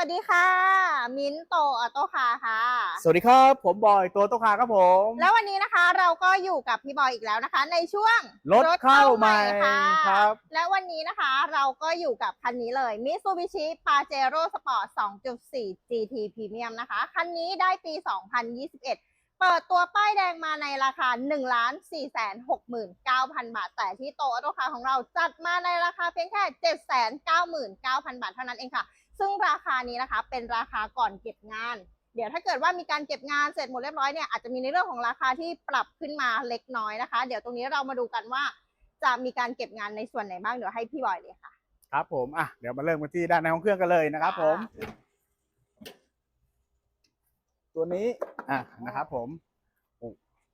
วัสดีค่ะ มิ้นโตออโต้คาร์ค่ะ สวัสดีครับ ผมบอยตัวโตคาครับผม แล้ววันนี้นะคะเราก็อยู่กับพี่บอยอีกแล้วนะคะ ในช่วงรถเข้าใหม่ค่ะครับ และวันนี้นะคะเราก็อยู่กับคันนี้เลย Mitsubishi Pajero Sport 2.4 GT Premium นะคะ คันนี้ได้ปี 2021เปิดตัวป้ายแดงมาในราคา 1 4 6 9 0 0 0บาท แต่ที่โตออโต้คาร์ของเราจัดมาในราคาเพียงแค่ 7 9 9 0 0 0 บาทเท่านั้นเองค่ะ ซึ่งราคานี้นะคะเป็นราคาก่อนเก็บงาน เดี๋ยวถ้าเกิดว่ามีการเก็บงานเสร็จหมดเรียบร้อยเนี่ยอาจจะมีในเรื่องของราคาที่ปรับขึ้นมาเล็กน้อยนะคะ เดี๋ยวตรงนี้เรามาดูกันว่า จะมีการเก็บงานในส่วนไหนบ้างเดี๋ยวให้พี่บอยเลยค่ะ ครับผมอะเดี๋ยวมาเริ่มกันที่ด้านในห้องเครื่องกันเลยนะครับ ผม ตัวนี้อะนะครับ ผม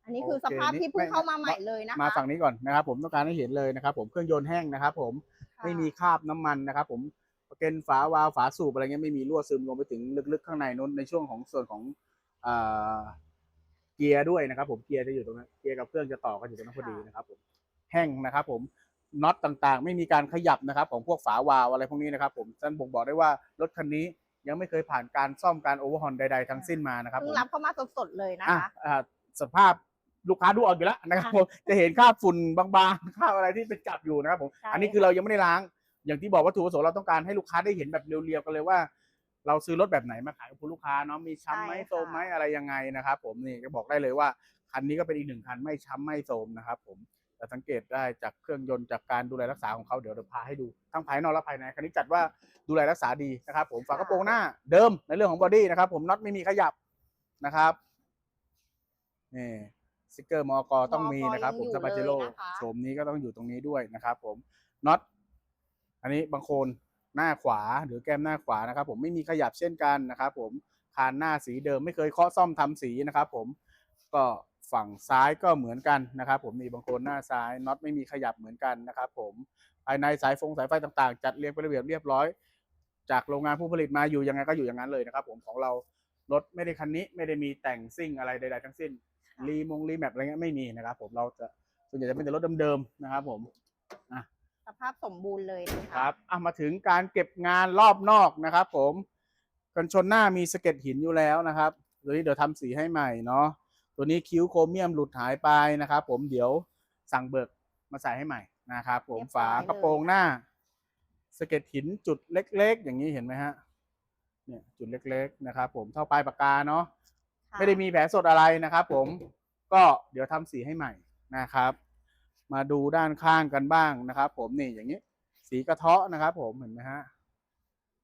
อันนี้คือสภาพที่เพิ่งเข้ามาใหม่เลยนะคะมาฝั่งนี้ก่อนนะครับ ผมต้องการให้เห็นเลยนะครับ ผมเครื่องยนต์แห้งนะครับ ผมไม่มีคราบน้ำมันนะครับ ผม เก็นฝาวาล์วฝาสูบอะไรเงี้ยไม่มีรั่วซึมลงไปถึงลึกๆข้างในนู้นในช่วงของส่วนของอ่าเกียร์ด้วยนะครับ ผมเกียร์จะอยู่ตรงนั้นเกียร์กับเครื่องจะต่อกันอยู่ตรงนั้นพอดีนะครับ ผมแห้งนะครับ ผมน็อตต่างๆ ไม่มีการขยับนะครับ ของพวกฝาวาล์วอะไรพวกนี้นะครับ ผมฉันบ่งบอกได้ว่ารถคันนี้ยังไม่เคยผ่านการซ่อมการโอเวอร์ฮอนใดๆทั้งสิ้นมานะครับเพิ่ผงมรับเข้ามาสดๆเลยนะอะคะอ่าสภาพลูกค้าดูออกอยู่แล้วนะครับค่ะผมจะเห็นคราบฝุ่นบางๆคราบอะไรที่เป็นจับอยู่นะครับผมใช่อันนี้คือเรายังไม่ได้ล้าง อย่างที่บอกวัตถุประสงค์เราต้องการให้ลูกค้าได้เห็นแบบเรียวๆกันเลยว่า เราซื้อรถแบบไหนมาขายกับคุณลูกค้าเนาะมีช้ำไหมโซมไหมอะไรยังไงนะครับผมนี่ก็บอกได้เลยว่าคันนี้ก็เป็นอีกหนึ่งคันไม่ช้ำไม่โซมนะครับผมแต่สังเกตได้จากเครื่องยนต์จากการดูแลรักษาของเขาเดี๋ยวเราพาให้ดูทั้งภายนอกและภายในคันนี้จัดว่าดูแลรักษาดีนะครับผมฝากระโปรงหน้าเดิมในเรื่องของบอดี้นะครับผมน็อตไม่มีขยับนะครับนี่สติกเกอร์มอกต้องมีนะครับผมสปาเจโร่โฉมนี้ก็ต้องอยู่ตรงนี้ด้วยนะครับผมน็อต อันนี้บางโคนหน้าขวาหรือแก้มหน้าขวานะครับ ผมไม่มีขยับเช่นกันนะครับ ผมคานหน้าสีเดิมไม่เคยเคาะซ่อมทำสีนะครับ ผมก็ฝั่งซ้ายก็เหมือนกันนะครับ ผมนี่บางโคนหน้าซ้ายน็อตไม่มีขยับเหมือนกันนะครับ ผมภายในสายฟงสายไฟต่างๆ จัดเรียงเป็นระเบียบเรียบร้อย จากโรงงานผู้ผลิตมาอยู่ยังไงก็อยู่อย่างนั้นเลยนะครับ ผมของเรารถไม่ได้คันนี้ไม่ได้มีแต่งซิ่งอะไรใดๆทั้งสิ้นรีมงรีแมปอะไรเงี้ยไม่มีนะครับ ผมเราจะส่วนใหญ่จะเป็นแต่รถเดิมๆนะครับ ผม สภาพสมบูรณ์เลยนะคคะรับอะมาถึงการเก็บงานรอบนอกนะครับผมกันชนหน้ามีสะเก็ดหินอยู่แล้วนะครับตัวนี้เดี๋ยวทำสีให้ใหม่เนาะตัวนี้คิ้วโครเมียมหลุดหายไปนะครับผมเดี๋ยวสั่งเบิกมาใส่ให้ใหม่นะครับผมฝากระโปรงหน้าสะเก็ดหินจุดเล็ก ๆ อย่างนี้เห็นไหมฮะเนี่ยจุดเล็ก ๆ นะครับผมเท่าปลายปากกาเนาะค่ะไม่ได้มีแผลสดอะไรนะครับผมก็เดี๋ยวทำสีให้ใหม่นะครับ มาดูด้านข้างกันบ้างนะครับ ผมนี่อย่างนี้ สีกระเทาะนะครับ ผมเห็นไหมฮะ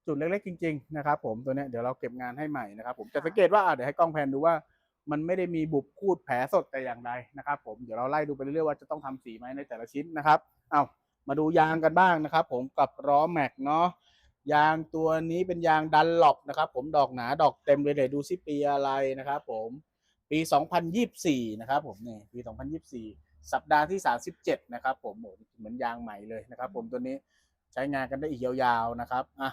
จุดเล็กๆจริง ๆ นะครับ ผมตัวเนี้ยเดี๋ยวเราเก็บงานให้ใหม่นะครับ ผมจะสังเกตว่าอะเดี๋ยวให้กล้องแพนดูว่า มันไม่ได้มีบุบคูดแผลสดแต่อย่างใดนะครับ ผมเดี๋ยวเราไล่ดูไปเรื่อยๆว่าจะต้องทำสีไหมในแต่ละชิ้นนะครับเอามาดูยางกันบ้างนะครับ ผมกับล้อแม็กเนาะยางตัวนี้เป็นยางดันหลบนะครับ ผมดอกหนาดอกเต็มเลยเดี๋ยวดูซิปีอะไรนะครับ ผมปี 2024 นะครับ ผมนี่ปี 2024 สัปดาห์ที่ 37 นะครับผมโหเหมือนยางใหม่เลยนะครับ ผมตัวนี้ใช้งานกันได้อีกยาวๆนะครับอะ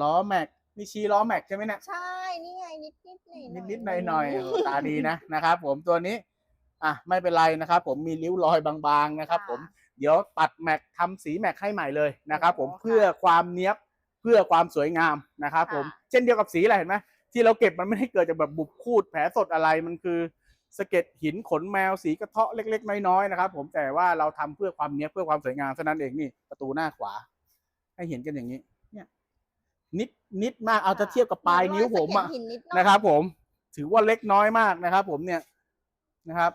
ล้อแม็กนี่ชี้ล้อแม็กใช่ไหมเนี่ยใช่ นี่ไงนิดนิดๆหน่อยนิดนิดๆหน่อยหน่อยๆโอ้ตาดีนะนะครับ ผมตัวนี้อะไม่เป็นไรนะครับ ผมมีริ้วรอยบางๆนะครับ ผมเดี๋ยวตัดแม็กทำสีแม็กให้ใหม่เลยนะครับ ผมเพื่อความเนี้ยบเพื่อความสวยงามนะครับ ผมเช่นเดียวกับสีอะไรเห็นไหมที่เราเก็บมันไม่ได้เกิดจากแบบบุบคูดแผลสดอะไรมันคือ สเก็ดหินขนแมวสีกระเทาะเล็ก ๆ น้อยๆนะครับ ผมแต่ว่าเราทำเพื่อความเนี้ยเพื่อความสวยงามเท่านั้นเองนี่ประตูหน้าขวา ให้เห็นกันอย่างนี้ เนี่ย นิดนิดมากเอาถ้าเทียบกับปลายนิ้วผมอะนะครับ ผม ถือว่าเล็กน้อยมากนะครับ ผมเนี่ยนะครับ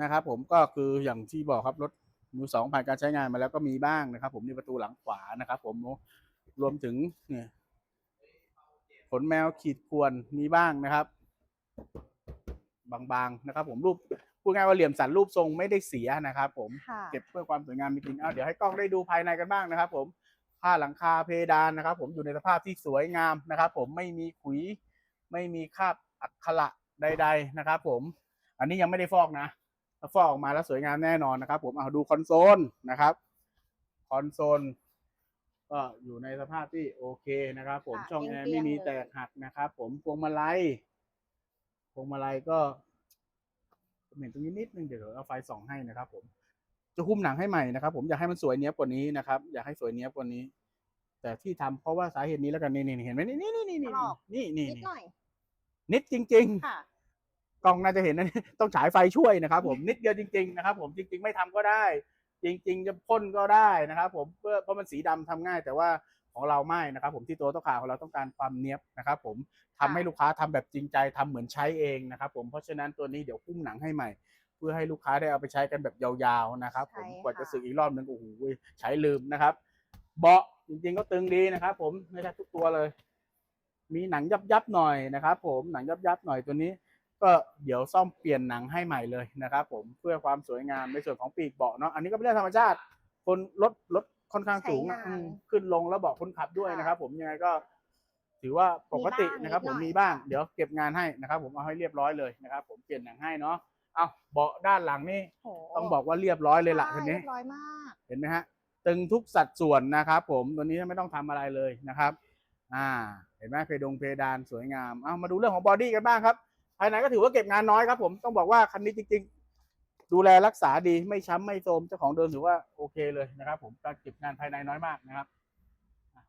นะครับ ผมก็คืออย่างที่บอกครับรถมือสองผ่านการใช้งานมาแล้วก็มีบ้างนะครับ ผมนี่ประตูหลังขวานะครับ ผมรวมถึงเนี่ยขนแมวขีดข่วนมีบ้างนะครับ บางๆนะครับผมรูปพูดง่ายว่าเหลี่ยมสันรูปทรงไม่ได้เสียนะครับ ผมค่ะเก็บเพื่อความสวยงามจริงๆเอาเดี๋ยวให้กล้องได้ดูภายในกันบ้างนะครับ ผมผ้าหลังคาเพดานนะครับ ผมอยู่ในสภาพที่สวยงามนะครับ ผมไม่มีขุย ไม่มีคราบอักขระใด ๆนะครับ ผม อันนี้ยังไม่ได้ฟอกนะถ้าฟอกออกมาแล้วสวยงามแน่นอนนะครับ ผมเอาดูคอนโซลนะครับคอนโซลก็อยู่ในสภาพที่โอเคนะครับ ผมค่ะช่องแอร์เกลี้ไม่ยงๆมีเลยแตกหักนะครับ ผมพวงมาลัย พวงมาลัยก็ผมเห็นตรงนี้นิดนึงเดี๋ยวเอาไฟส่องให้นะครับ ผม จะหุ้มหนังให้ใหม่นะครับ ผมอยากให้มันสวยเนี้ยบกว่านี้นะครับ อยากให้สวยเนี้ยบกว่านี้ แต่ที่ทำเพราะว่าสาเหตุนี้แล้วกันนี่นี่เห็นไหมนี่นี่นี่นี่ถลอกนี่นี่นิดนี่หน่อยนิดจริงค่ะๆกล้องน่าจะเห็นนะต้องฉายไฟช่วยนะครับ ผมนิดเดียวจริง ๆ นะครับ ผมจริง ๆ ไม่ทำก็ได้ จริง ๆ จะพ่นก็ได้นะครับ ผมเพื่อเพราะมันสีดำทำง่าย แต่ว่า ของเราไม่นะครับผมที่ตัวต้องขาของเราต้องการความเนี้ยบนะครับผมทำให้ลูกค้าทำแบบจริงใจทำเหมือนใช้เองนะครับผมเพราะฉะนั้นตัวนี้เดี๋ยวพุ่มหนังให้ใหม่ เพื่อให้ลูกค้าได้เอาไปใช้กันแบบยาวๆนะครับผมใช่กว่าจะค่ะสึกอีกรอบหนึ่งโอ้โหใช้ลืมนะครับ เบาะจริงๆก็ตึงดีนะครับผมไม่ใช่ทุกตัวเลย มีหนังยับยับๆหน่อยนะครับผมหนังยับยับๆหน่อยตัวนี้ ก็เดี๋ยวซ่อมเปลี่ยนหนังให้ใหม่เลยนะครับผมเพื่อความสวยงามในส่วนของปีกเบาะเนาะอันนี้ก็เป็นเรื่องธรรมชาติคนรถรถ ค่อนข้างสูงอะใช้งานอืมขึ้นลงแล้วเบาะคนขับด้วยค่ะนะครับ ผมยังไงก็ ถือว่าปกติมีบ้างนะครับนิผดมหน่อยมีบ้างค่ะเดี๋ยวเก็บงานให้นะครับ ผมเอาให้เรียบร้อยเลยนะครับ ผมเปลี่ยนหนังให้เนาะเอาเบาะด้านหลังนี่โหต้องบอกว่าเรียบร้อยเลยล่ะใช่คันนี้ เรียบร้อยมาก เห็นไหมฮะตึงทุกสัดส่วนนะครับ ผมตัวนี้ไม่ต้องทำอะไรเลยนะครับ อ่า เห็นไหมเพดงเพดานสวยงามเอามาดูเรื่องของบอดี้กันบ้างครับภายในก็ถือว่าเก็บงานน้อยครับ ผมต้องบอกว่าคันนี้จริงๆ ดูแลรักษาดีไม่ช้ำไม่โทรมเจ้าของเดิมถือว่าโอเคเลยนะครับ ผมการเก็บงานภายในน้อยมากนะครับอะ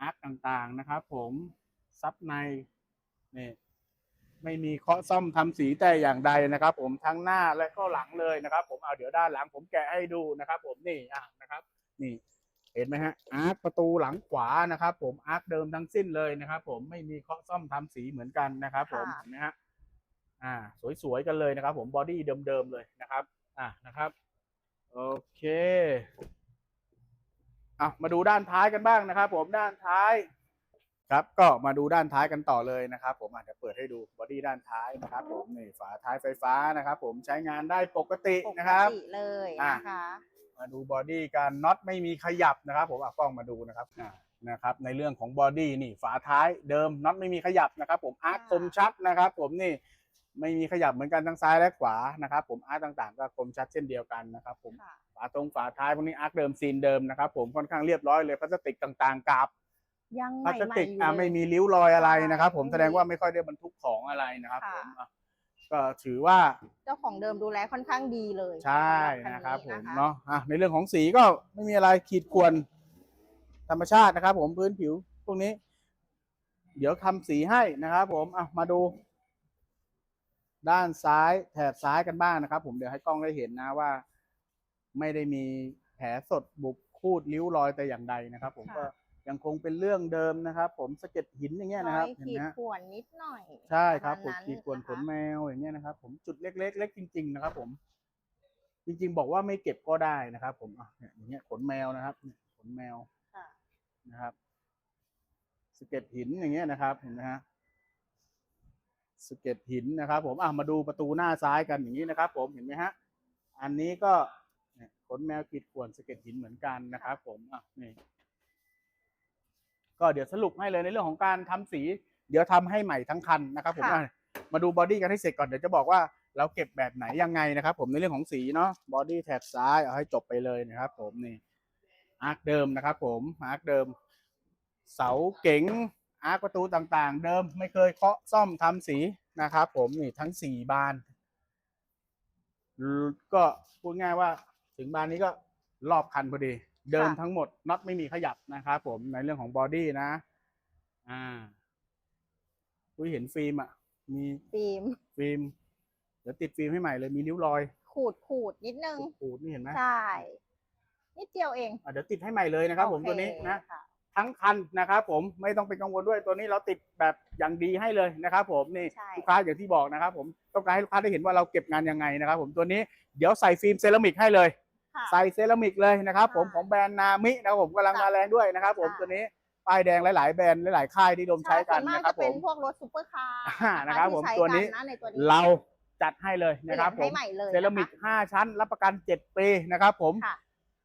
อาร์คต่างๆนะครับ ผมซับในนี่ไม่มีเคาะซ่อมทำสีแต่อย่างใดนะครับ ผมทั้งหน้าและก็หลังเลยนะครับ ผมเอาเดี๋ยวด้านหลัง ผมแกะให้ดูนะครับ ผมนี่อะนะครับ นี่ เห็นไหมฮะอาร์คประตูหลังขวานะครับ ผมอาร์คเดิมทั้งสิ้นเลยนะครับ ผมไม่มีเคาะซ่อมทำสีเหมือนกันนะครับ ผมค่ะเห็นไหมฮะ อ่าสวยๆกันเลยนะครับ ผมบอดี้เดิมๆเลยนะครับอะนะครับโอเคอะมาดูด้านท้ายกันบ้างนะครับ ผมด้านท้าย ครับก็มาดูด้านท้ายกันต่อเลยนะครับ ผมอาจจะเปิดให้ดูบอดี้ด้านท้ายนะครับ ผมนี่ฝาท้ายไฟฟ้านะครับ ผมใช้งานได้ปกติปกนะครับ ติเลยอะนะคะ มาดูบอดี้การน็อตไม่มีขยับนะครับ ผมเอากล้องมาดูนะครับอ่านะครับ ในเรื่องของบอดี้นี่ฝาท้ายเดิมน็อตไม่มีขยับนะครับ ผมอาร์คค่ะคมชัดนะครับ ผมนี่ ไม่มีขยับเหมือนกันทั้งซ้ายและขวานะครับ ผมอาร์คต่างๆ ก็คมชัดเช่นเดียวกันนะครับ ผมค่ะฝาตรงฝาท้ายพวกนี้อาร์คเดิมซีนเดิมนะครับ ผมค่อนข้างเรียบร้อยเลยพลาสติกต่างๆกาบยังใหพลาม่สๆติกอยู่อ่าเลยไม่มีริ้วรอยอะไรนะครับ ผมไม่มีแสดงว่าไม่ค่อยได้บรรทุกของอะไรนะครับค่ะผมอะก็ถือว่าเจ้าของเดิมดูแลค่อนข้างดีเลยใช่สำหนะครับ ผมคัเนาะอะในเรื่องของสีก็ไม่มีอะไรขีดข่วนธรรมชาตินะครับ ผมพื้นผิวพวกนี้ เดี๋ยวทำสีให้นะครับ ผมอะมาดู ด้านซ้ายแถบซ้ายกันบ้างนะครับ ผมเดี๋ยวให้กล้องได้เห็นนะว่า ไม่ได้มีแผลสดบุกคูดริ้วรอยแต่อย่างใดนะครับ ผมก็ยังคงเป็นเรื่องเดิมนะครับ ผมสะเก็ดหินอย่างเงี้ยนะครับอยเห็นขีไหมดฮะ ข่วนนิดหน่อยใช่ครับปผมระาณขีดข่วนขนนะคะแมวอย่างเงี้ยนะครับ ผมจุดเล็ก ๆ เล็กจริง ๆ นะครับ ผม จริง ๆ บอกว่าไม่เก็บก็ได้นะครับ ผมอะเนี่ยอย่างเงี้ยขนแมวนะครับเนี่ยขนแมวค่ะ นะครับสะเก็ดหินอย่างเงี้ยนะครับ เห็นไหมฮะ สะเก็ดหินนะครับผมอะมาดูประตูหน้าซ้ายกันอย่างนี้นะครับ ผมเห็นไหมฮะอันนี้ก็เนี่ยขนแมวขีดข่วนสะเก็ดหินเหมือนกันนะครับ ผมอะนี่ก็เดี๋ยวสรุปให้เลยในเรื่องของการทำสี เดี๋ยวทำให้ใหม่ทั้งคันนะครับ ผมค่ะอะมาดูบอดี้กันให้เสร็จก่อนเดี๋ยวจะบอกว่าเราเก็บแบบไหนยังไงนะครับ ผมในเรื่องของสีเนาะบอดี้แถบซ้ายเอาให้จบไปเลยนะครับ ผมนี่อาร์คเดิมนะครับ ผมอาร์คเดิม เสาเก๋ง อาร์คประตูต่างๆ เดิมไม่เคยเคาะซ่อมทำสีนะครับผมนี่ทั้งสี่บาน ก็พูดง่ายว่าถึงบานนี้ก็รอบคันพอดี เดิมค่ะทั้งหมดน็อตไม่มีขยับนะครับผมในเรื่องของบอดี้นะ อ่าคุยเห็นฟิล์มอะ มีฟิล์มฟิล์มเดี๋ยวติดฟิล์มให้ใหม่เลยมีริ้วรอย ขูดขูดนิดนึงขูดๆนี่เห็นไหมใช่นิดเดียวเองอะเดี๋ยวติดให้ใหม่เลยนะครับ ผมโอเคตัวนี้นะค่ ทั้งคันนะครับผมไม่ต้องเป็นกังวลด้วยตัวนี้เราติดแบบอย่างดีให้เลยนะครับผมนี่ใช่ ลูกค้าอย่างที่บอกนะครับผมต้องการให้ลูกค้าได้เห็นว่าเราเก็บงานยังไงนะครับผมตัวนี้เดี๋ยวใส่ฟิล์มเซรามิกให้เลย ค่ะ ใส่เซรามิกเลยนะครับผมค่ะของแบรนด์นามินะครับผมกำลังมาแรงด้วยนะครับผมค่ะ ตัวนี้ป้ายแดงหลาย ๆ แบรนด์หลาย ๆ ค่ายที่ดมใช้กันส่วมานะครับจะผเป็นม พวกรถซูเปอร์คาร์อ่านะครับที่ผมใช้ตัวนี้กัะในตัวนี้เราจัดให้เลยนะครับเปผลี่ยม ให้ใหม่เลยเซรามิกนะคะ5ชั้น รับประกัน 7 ปีนะครับผม ค่ะ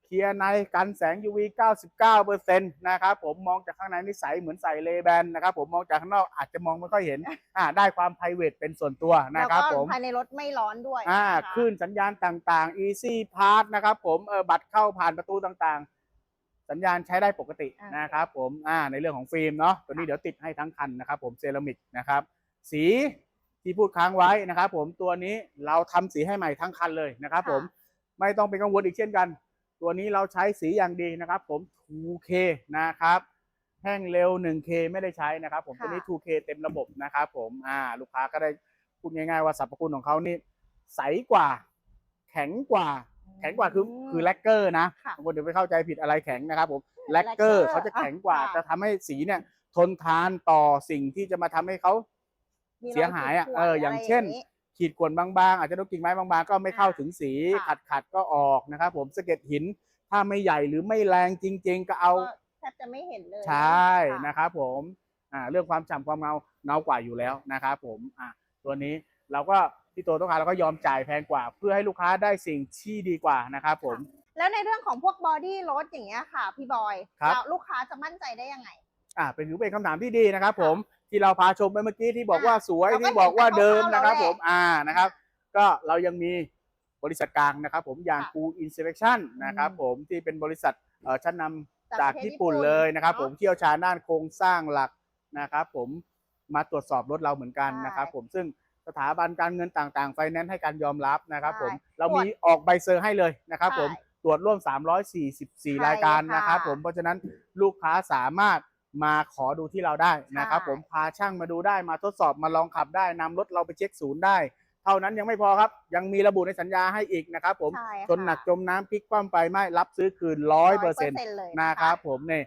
เคลียร์ในกันแสง UV 99%นะครับผมมองจากข้างในนี่ใสเหมือนใส่เลแบนนะครับผมมองจากข้างนอกอาจจะมองไม่ค่อยเห็นอ่าได้ความ p r i v a t เป็นส่วนตัวนะแล้วครับก็ผมภายในรถไม่ร้อนด้วยอ่านะคะคลื่นสัญญาณต่างๆ easy pass นะครับผมเออบัตรเข้าผ่านประตูต่างๆ สัญญาณใช้ได้ปกติอ่านนะครับผมอ่าในเรื่องของฟิล์มเนาะตัวนี้เดี๋ยวติดให้ทั้งคันนะครับผมเซรามิกนะครับสีที่พูดค้างไว้นะครับผมตัวนี้เราทำสีให้ใหม่ทั้งคันเลยนะครับผมไม่ต้องเป็นกังวลอีกเช่นกัน ตัวนี้เราใช้สีอย่างดีนะครับ ผม 2K นะครับ แห้งเร็ว 1K ไม่ได้ใช้นะครับ ผมค่ะตัวนี้ 2K เต็มระบบนะครับผมอ่าลูกค้าก็ได้พูดง่าย ๆ ว่าสรรพคุณของเขานี่ใสกว่า แข็งกว่า แข็งกว่าคือคือแลกเกอร์นะค่ะบางคนเดี๋ยวไปเข้าใจผิดอะไรแข็งนะครับผมแลกเกอ lacquer ร์เขาจะแข็งกว่าอะจะทำให้สีเนี่ย ทนทานต่อสิ่งที่จะมาทำให้เขามีเสียหายอะรขีดข่วนเอออย่างเช่นะไรย่างงี้ ขีดข่วนบางๆ อาจจะโดนกิ่งไม้บางๆ ก็ไม่เข้าถึงสีค่ะขัดขัดๆก็ออกนะครับ ผมสะเก็ดหินถ้าไม่ใหญ่หรือไม่แรงจริง ๆ ก็เอา ก็แทบจะไม่เห็นเลยใช่ค่ะ นะครับผมอ่าเรื่องความฉ่ำความเงาเงากว่าอยู่แล้วนะครับผมอ่าตัวนี้เราก็ที่ตัวต้องการเราก็ยอมจ่ายแพงกว่า เพื่อให้ลูกค้าได้สิ่งที่ดีกว่านะครับผม แล้วในเรื่องของพวกบอดี้รถอย่างเงี้ยค่ะ พี่บอยครับ แล้วลูกค้าจะมั่นใจได้ยังไง อ่าเป็นถือเป็นคำถามที่ดีนะครับผม ที่เราพาชมไปเมื่อกี้ที่บอกว่าสวยเราก็ที่บอกว่าเห็นแต่เดิมคร่าวๆนะครับแล้วแหละผมอ่านะครับ ก็เรายังมีบริษัทกลางนะครับ ผมอย่างค่ะกูอินเซ c ชั o นนะครับอืมผมที่เป็นบริษัทเอ่อชั้นนำจากจากประเทศญี่ปุ่นญี่ปุ่นเลยนะครับเนอะผมเชี่ยวชาญด้านโครงสร้างหลักนะครับ ผมมาตรวจสอบรถเราเหมือนกันใช่นะครับ ผมซึ่งสถาบันการเงินต่างๆไฟแนนซ์ให้การยอมรับนะครับ ผมใช่เรามีออกใบเซอร์ให้เลยนะครับ ผมใช่ตรวจร่วมใช่344 รายการนะครับค่ะผมเพราะฉะนั้นลูกค้าสามารถ มาขอดูที่เราได้นะครับใช่ผมพาช่างมาดูได้มาทดสอบมาลองขับได้นำรถเราไปเช็คศูนย์ได้ เท่านั้นยังไม่พอครับ ยังมีระบุในสัญญาให้อีกนะครับ ผมใช่จนหนักจมน้ำพลิกคว่ำไปไม่รับซื้อคืนร้อยเปอร์เซ็นต์เลยนะครับผมเนี่ย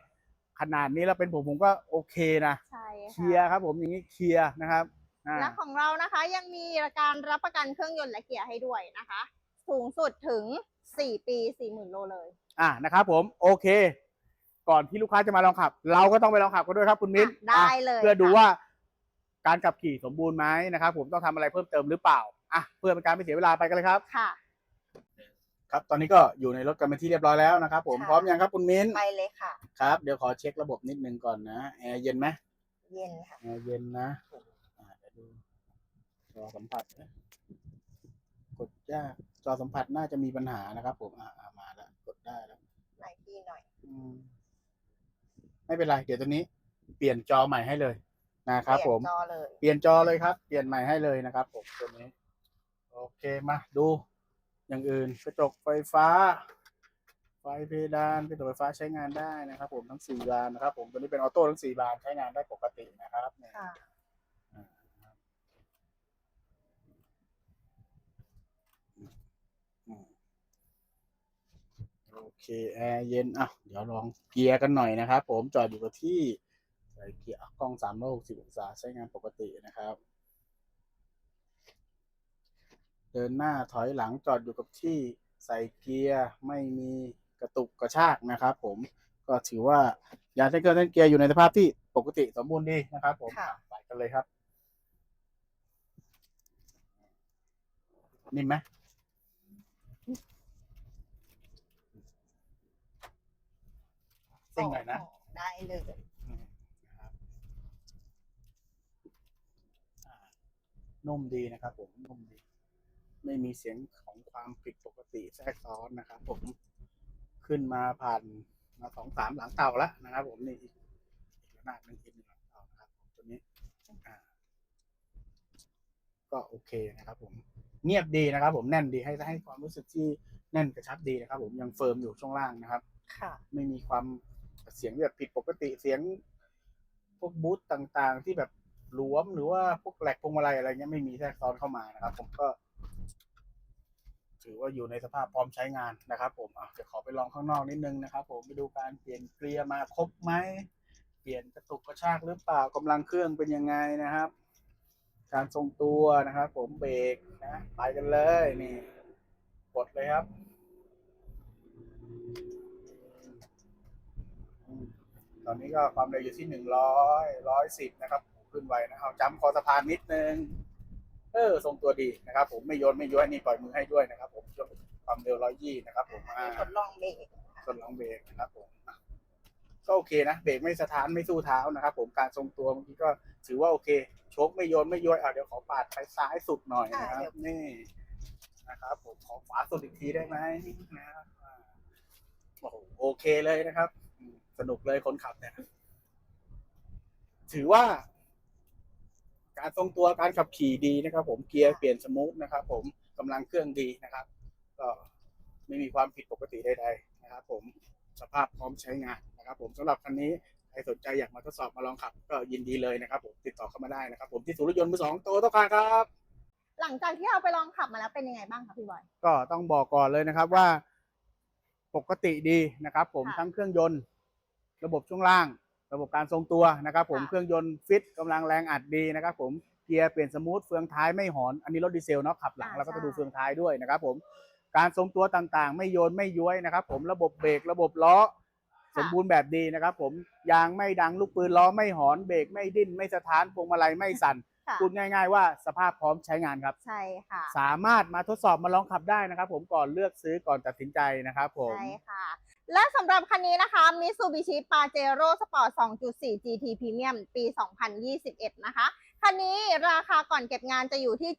ขนาดนี้แล้วเป็นผมผมก็โอเคนะใช่ค่ะเคลียร์ครับ ผมอย่างนี้เคลียร์นะครับอ่าและของเรานะคะยังมีการรับประกันเครื่องยนต์และเกียร์ให้ด้วยนะคะ สูงสุดถึง 4 ปี 40,000 โลเลย อ่านะครับผมโอเค ก่อนที่ลูกค้าจะมาลองขับ เราก็ต้องไปลองขับกันด้วยครับคุณมิ้นอะได้เลยเพื่อดูค่ะว่าการขับขี่สมบูรณ์ไหมนะครับ ผมต้องทำอะไรเพิ่มเติมหรือเปล่าอะเพื่อเป็นการไม่เสียเวลาไปกันเลยครับค่ะครับตอนนี้ก็อยู่ในรถกันเป็นที่เรียบร้อยแล้วนะครับ ผมค่ะพร้อมยังครับคุณมิ้นไปเลยค่ะครับเดี๋ยวขอเช็คระบบนิดนึงก่อนนะแอร์เย็นไหมเย็นค่ะแอร์เย็นนะอ่าเดี๋ยวดูจอสัมผัสนะกดยากจอสัมผัสน่าจะมีปัญหานะครับ ผมอ่าอ่ามาแล้วกดได้แล้วไหนพี่หน่อย อืม ไม่เป็นไร เดี๋ยวตัวนี้เปลี่ยนจอใหม่ให้เลยนะครับผมเปลี่ยนจอเลย เปลี่ยนจอเลยครับ เปลี่ยนใหม่ให้เลยนะครับ ผมตัวนี้ โอเคมาดู อย่างอื่นกระจกไฟฟ้า ไฟเพดานกระจกไฟฟ้าใช้งานได้นะครับ ผมทั้งสี่บานนะครับ ผมตัวนี้เป็นออโต้ทั้งสี่บานใช้งานได้ปกตินะครับเนี่ย ค่ะ อ่าครับอืมโอ เคแอร์เย็นอะเดี๋ยวลองเกียร์กันหน่อยนะครับ ผมจอดอยู่กับที่ใส่เกียร์กล้องสามร้อยหกสิบองศาใช้งานปกตินะครับ เดินหน้าถอยหลังจอดอยู่กับที่ใส่เกียร์ไม่มีกระตุกกระชากนะครับ ผมก็ถือว่ายางเส้นเกินเส้นเกียร์อยู่ในสภาพที่ปกติสมบูรณ์ดีนะครับ ผมค่ะไปกันเลยครับนิ่มไหม ซิ่งหน่อยนะโโหได้เลยอืมนะครับอ่านุ่มดีนะครับผมนุ่มดี ไม่มีเสียงของความผิดปกติแทรกซ้อนนะครับผมขึ้นมาผ่านมาสองสามหลังเต่าแล้วนะครับ ผมนี่อีกอีกระนาดหนึ่งอีกหนึ่งหลังเต่านะครับผมตัวนี้อ่าก็โอเคนะครับ ผมเงียบดีนะครับ ผมแน่นดีให้ให้ความรู้สึกที่แน่นกระชับดีนะครับ ผมยังเฟิร์มอยู่ช่วงล่างนะครับ ค่ะ ไม่มีความ เสียงแบบผิดปกติเสียง พวกบูธต่างๆ ที่แบบหลวมหรือว่าพวกแหลกพวงมาลัยอะไรเงี้ยไม่มีแทรกซ้อนเข้ามานะครับ ผมก็ ถือว่าอยู่ในสภาพพร้อมใช้งานนะครับ ผมอะจะขอไปลองข้างนอกนิดนึงนะครับ ผมไปดูการเปลี่ยนเกลียมาครบไหมเปลี่ยนกระตุกกระชากหรือเปล่ากำลังเครื่องเป็นยังไงนะครับ การทรงตัวนะครับ ผมเบรกนะไปกันเลยนี่กดเลยครับ อืม ตอนนี้ก็ความเร็วอยู่ที่หนึ่งร้อยร้อยสิบนะครับ ขึ้นไวนะเอาจำคอสะพานนิดนึง เออทรงตัวดีนะครับ ผมไม่โยนไม่ย้อยนี่ปล่อยมือให้ด้วยนะครับ ผมช่วงความเร็วร้อยยี่นะครับ ผมอ่าทดลองเบรกส่วนหลังเบรกนะครับ ผมอะก็โอเคนะเบรกไม่สะท้านไม่สู้เท้านะครับ ผมการทรงตัวเมื่อกี้ก็ถือว่าโอเคโชคไม่โยนไม่ย้อยอะเดี๋ยวขอปาดไปซ้ายสุดหน่อยนะครับ นี่นะครับ ผมขอขวาสุดอีกทีได้ไหมนะครับอ่าโอ้โหโอเคเลยนะครับอืม สนุกเลยคนขับเนี่ย ถือว่า การทรงตัวการขับขี่ดีนะครับ ผมเกียร์เปลี่ยนสมูทนะครับ ผมกำลังเครื่องดีนะครับ ก็ไม่มีความผิดปกติใดๆนะครับ ผมสภาพพร้อมใช้งานนะครับ ผมสำหรับคันนี้ใครสนใจอยากมาทดสอบมาลองขับ ก็ยินดีเลยนะครับ ผมติดต่อเข้ามาได้นะครับ ผมที่ศูนย์รถยนต์มือสองโตโตคาร์ครับ หลังจากที่เราไปลองขับมาแล้วเป็นยังไงบ้างคะพี่บอย ก็ต้องบอกก่อนเลยนะครับว่า ปกติดีนะครับ ผมค่ะทั้งเครื่องยนต์ ระบบช่วงล่าง ระบบการทรงตัวนะครับ ผมค่ะ เครื่องยนต์ฟิตกำลังแรงอัดดีนะครับ ผมเกียร์เปลี่ยนสมูทเฟืองท้ายไม่หอนอันนี้รถดีเซลเนาะขับหลังแล้วก็จะดูเฟืองท้ายด้วยนะครับ ผมการทรงตัวต่างๆ ไม่โยนไม่ย้วยนะครับ ผมระบบเบรกระบบล้อ สมบูรณ์แบบดีนะครับ ผมยางไม่ดังลูกปืนล้อไม่หอนเบรกไม่ดิ้นไม่สะท้านพวงมาลัยไม่สั่นค่ะ พูดง่าย ๆ ว่าสภาพพร้อมใช้งานครับ ใช่ค่ะ สามารถมาทดสอบมาลองขับได้นะครับ ผมก่อนเลือกซื้อก่อนตัดสินใจนะครับผม ใช่ค่ะ และสำหรับคันนี้นะคะ Mitsubishi Pajero Sport 2.4 GT Premium ปี 2021 นะคะ คันนี้ราคาก่อนเก็บงานจะอยู่ที่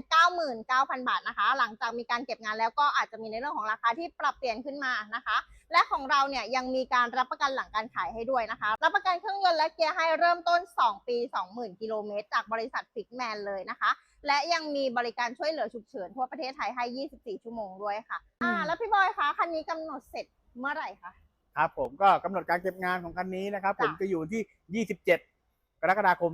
799,000 บาทนะคะ หลังจากมีการเก็บงานแล้วก็อาจจะมีในเรื่องของราคาที่ปรับเปลี่ยนขึ้นมานะคะ และของเราเนี่ยยังมีการรับประกันหลังการขายให้ด้วยนะคะ รับประกันเครื่องยนต์และเกียร์ให้เริ่มต้น 2 ปี 20,000 กิโลเมตรจากบริษัทฟิกแมนเลยนะคะ และยังมีบริการช่วยเหลือฉุกเฉินทั่วประเทศไทยให้ 24 ชั่วโมงด้วยค่ะ อ่า แล้วพี่บอยคะคันนี้กำหนดเสร็จเมื่อไหร่คะ ครับผมก็กำหนดการเก็บงานของคันนี้นะครับ ผมจ้ะ จะอยู่ที่ 27 กรกฎาคม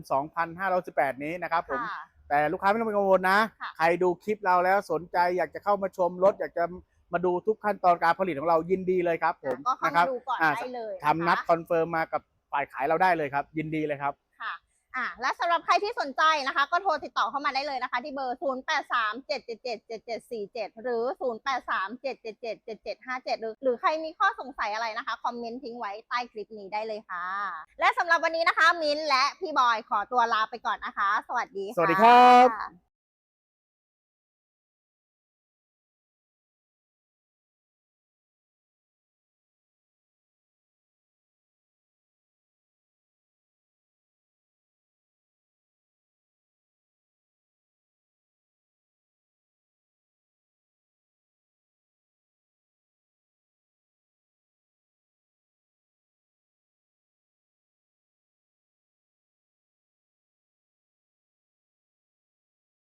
2518 นี้นะครับผมค่ะแต่ลูกค้าไม่ต้องเป็นกังวลนะค่ะใครดูคลิปเราแล้วสนใจอยากจะเข้ามาชมรถ อยากจะมาดูทุกขั้นตอนการผลิตของเรายินดีเลยครับผมก็เข้านะครัมาบดูก่อนอ่าได้เลยะคะทำนัดคอนเฟิร์มมากับฝ่ายขายเราได้เลยครับ ยินดีเลยครับ่ะและสำหรับใครที่สนใจนะคะ ก็โทรติดต่อเข้ามาได้เลยนะคะ ที่เบอร์ 0837777777หรือ 0837777757 หรือหรือใครมีข้อสงสัยอะไรนะคะ คอมเมนต์ทิ้งไว้ใต้คลิปนี้ได้เลยค่ะ และสำหรับวันนี้นะคะ มิ้นและพี่บอยขอตัวลาไปก่อนนะคะ สวัสดีค่ะสวัสดีครับ